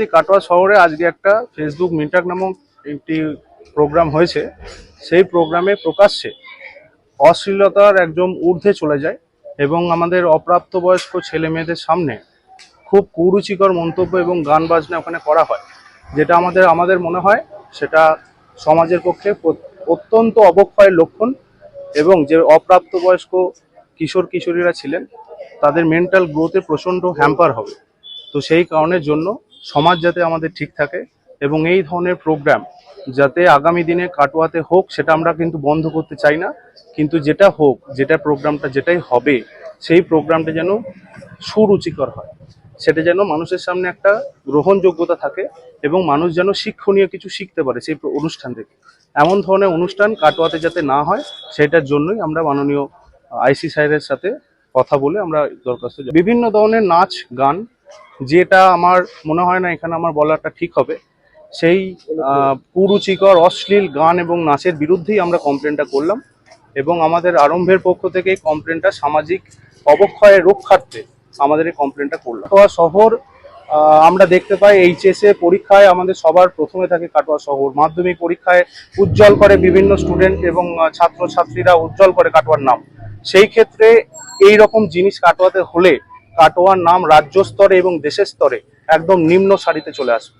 এই কাটোয়া শহরে আজকে একটা ফেসবুক মিটাক নামক একটি প্রোগ্রাম হয়েছে। সেই প্রোগ্রামে প্রকাশ্যে অশ্লীলতার একদম ঊর্ধ্বে চলে যায় এবং আমাদের অপ্রাপ্তবয়স্ক ছেলে মেয়েদের সামনে খুব কুরুচিকর মন্তব্য এবং গান বাজনা ওখানে করা হয়। যেটা আমাদের আমাদের মনে হয় সেটা সমাজের পক্ষে অত্যন্ত অবক্ষয়ের লক্ষণ এবং যে অপ্রাপ্তবয়স্ক কিশোর কিশোরীরা ছিলেন, তাদের মেন্টাল গ্রোথে প্রচণ্ড হ্যাম্পার হবে। তো সেই কারণের জন্য সমাজ যাতে আমাদের ঠিক থাকে এবং এই ধরনের প্রোগ্রাম যাতে আগামী দিনে কাটোয়াতে হোক, সেটা আমরা কিন্তু বন্ধ করতে চাই না। কিন্তু যেটা হোক, যেটা প্রোগ্রামটা যেটাই হবে, সেই প্রোগ্রামটা যেন সুরুচিকর হয়। সেটা যেন মানুষের সামনে একটা গ্রহণযোগ্যতা থাকে এবং মানুষ যেন শিক্ষণীয় কিছু শিখতে পারে সেই অনুষ্ঠান থেকে। এমন ধরনের অনুষ্ঠান কাটোয়াতে যাতে না হয়, সেটার জন্যই আমরা মাননীয় আইসি সাহেবের সাথে কথা বলে আমরা দরখাস্ত বিভিন্ন ধরনের নাচ, গান যেটা আমার মনে হয় না এখানে আমার বলাটা ঠিক হবে, সেই কুরুচিকর, অশ্লীল গান এবং নাচের বিরুদ্ধেই আমরা কমপ্লেনটা করলাম এবং আমাদের আরম্ভের পক্ষ থেকে কমপ্লেনটা সামাজিক অবক্ষয়ের রক্ষার্থে আমাদের এই কমপ্লেনটা করলাম। কাটোয়া শহর আমরা দেখতে পাই এইচএসএ পরীক্ষায় আমাদের সবার প্রথমে থাকে কাটোয়া শহর। মাধ্যমিক পরীক্ষায় উজ্জ্বল করে বিভিন্ন স্টুডেন্ট এবং ছাত্র ছাত্রীরা উজ্জ্বল করে কাটোয়ার নাম। সেই ক্ষেত্রে এই রকম জিনিস কাটোয়াতে হলে কাটোয়ার নাম রাজ্য স্তরে এবং দেশের স্তরে একদম নিম্ন সারিতে চলে আসবে।